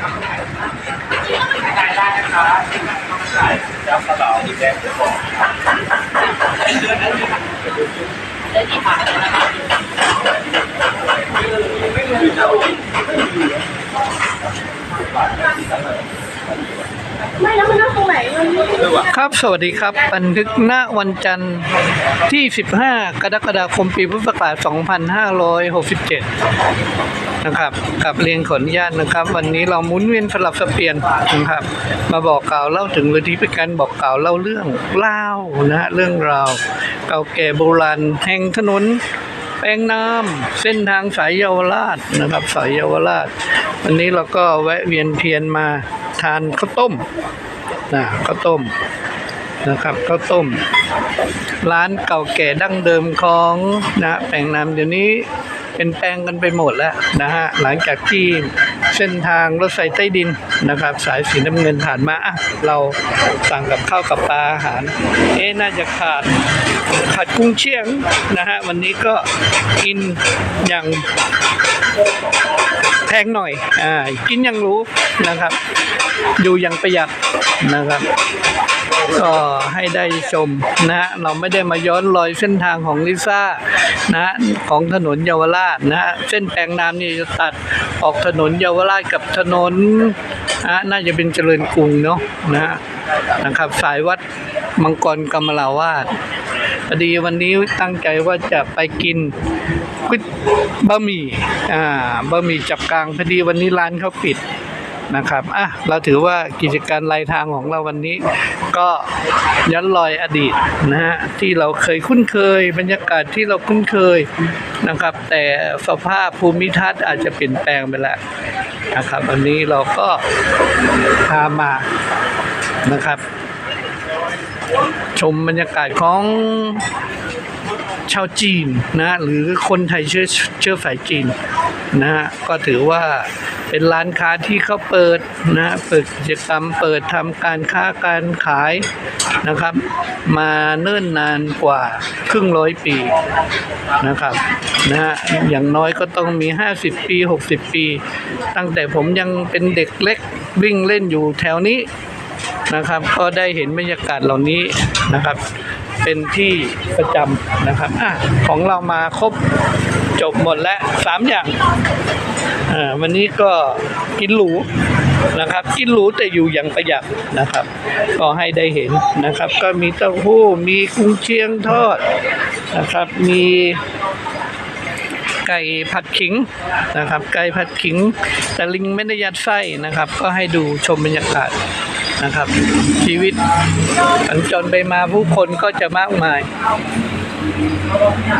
ได้ได้นะครับได้ยับกระเป๋าดีแดงไม่แล้วมันนั่งตรงไหนมันไม่ ครับ สวัสดีครับ บันทึกณวันจันทร์ที่ 15 กรกฎาคมปีพุทธศักราช2567 นะครับกับเรียนขออนุญาตนะครับ วันนี้เราหมุนเวียนสลับสเปลี่ยนนะครับ มาบอกกล่าวเล่าถึงเวทีเป็นการบอกกล่าวเล่าเรื่องเล่านะฮะเรื่องราวเก่าแก่โบราณแห่งถนนแปลงน้ำเส้นทางสายเยาวราชนะครับ สายเยาวราช วันนี้เราก็แวะเวียนเทียนมาทานข้าวต้มนะข้าวต้ม นะครับข้าวต้ม ร้านเก่าแก่ดั้งเดิมของนะแปลงน้ำเดี๋ยวนี้เป็นแปลงกันไปหมดแล้วนะฮะหลังจากที่เส้นทางรถไฟใต้ดินนะครับ สายสีน้ำเงินผ่านมาอะเราสั่งกับข้าวกับปลาอาหาร เอ๊น่าจะขาดขาดกุ้งเชียงนะฮะวันนี้ก็กินอย่างแพงหน่อยอ่ากินอย่างรู้นะครับ อยู่อย่างประหยัดนะครับ ก็ให้ได้ชมนะเราไม่ได้มาย้อนรอยเส้นทางของลิซ่านะของถนนเยาวราชนะเส้นแปลงน้ำนี่จะตัดออกถนนเยาวราชกับถนนนะฮะน่าจะเป็นเจริญกรุงเนาะนะนะครับสายวัดมังกรกำมะลาวาดพอดีวันนี้ตั้งใจว่าจะไปกินก๋วยบะหมี่อ่าบะหมี่จับกลางพอดีวันนี้ร้านเขาปิด นะครับอะเราถือว่ากิจการรายทางของเราวันนี้ ก็ย้อนรอยอดีตนะฮะที่เราเคยคุ้นเคย บรรยากาศที่เราคุ้นเคยนะครับ แต่สภาพภูมิทัศน์อาจจะเปลี่ยนแปลงไปแล้วนะครับวันนี้เราก็พามานะครับ ชมบรรยากาศของชาวจีนนะหรือคนไทยเชื้อเชื้อสายจีนนะฮะก็ถือว่า เป็นร้านค้าที่เขาเปิดนะเปิดกิจกรรมเปิดทำการค้าการขายนะครับ มาเนิ่นนานกว่าครึ่งร้อยปีนะครับนะฮะอย่างน้อยก็ต้องมี 50 ปี 60 ปี ตั้งแต่ผมยังเป็นเด็กเล็กวิ่งเล่นอยู่แถวนี้นะครับ ก็ได้เห็นบรรยากาศเหล่านี้นะครับ เป็นที่ประจำนะครับอะของเรามาครบจบหมดแล้วสามอย่าง วันนี้ก็กินหรูนะครับ กินหรูแต่อยู่อย่างประหยัดนะครับ ก็ให้ได้เห็นนะครับ ก็มีเต้าหู้มีกุ้งเชียงทอดนะครับ มีไก่ผัดขิงนะครับ ไก่ผัดขิงแต่ลิงไม่ได้ยัดไส้นะครับ ก็ให้ดูชมบรรยากาศนะครับ ชีวิตสัญจรไปมาผู้คนก็จะมากมาย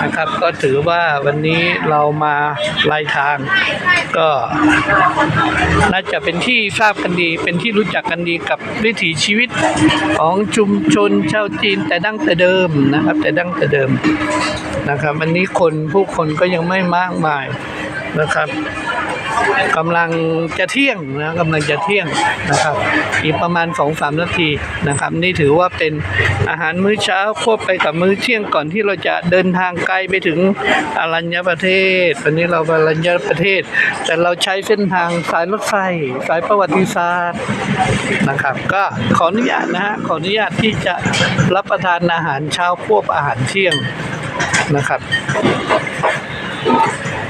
นะครับก็ถือว่าวันนี้เรามาลายทาง ก็น่าจะเป็นที่ทราบกันดี เป็นที่รู้จักกันดีกับวิถีชีวิตของชุมชนชาวจีนแต่ดั้งแต่เดิมนะครับ แต่ดั้งแต่เดิมนะครับวันนี้คนผู้คนก็ยังไม่มากมาย นะครับกำลังจะเที่ยงนะกำลังจะเที่ยงนะครับ อีกประมาณ2อสามนาทีนะครับ นี่ถือว่าเป็นอาหารมื้อเช้าควบไปกับมื้อเที่ยงก่อนที่เราจะเดินทางไกลไปถึงอรัญญประเทศวันนี้เราไปอรัญญประเทศ แต่เราใช้เส้นทางสายรถไฟสายประวัติศาสตร์นะครับ ก็ขออนุญาตนะฮะขออนุญาตที่จะรับประทานอาหารเช้าควบอาหารเที่ยงนะครับเย้ยี่สิบ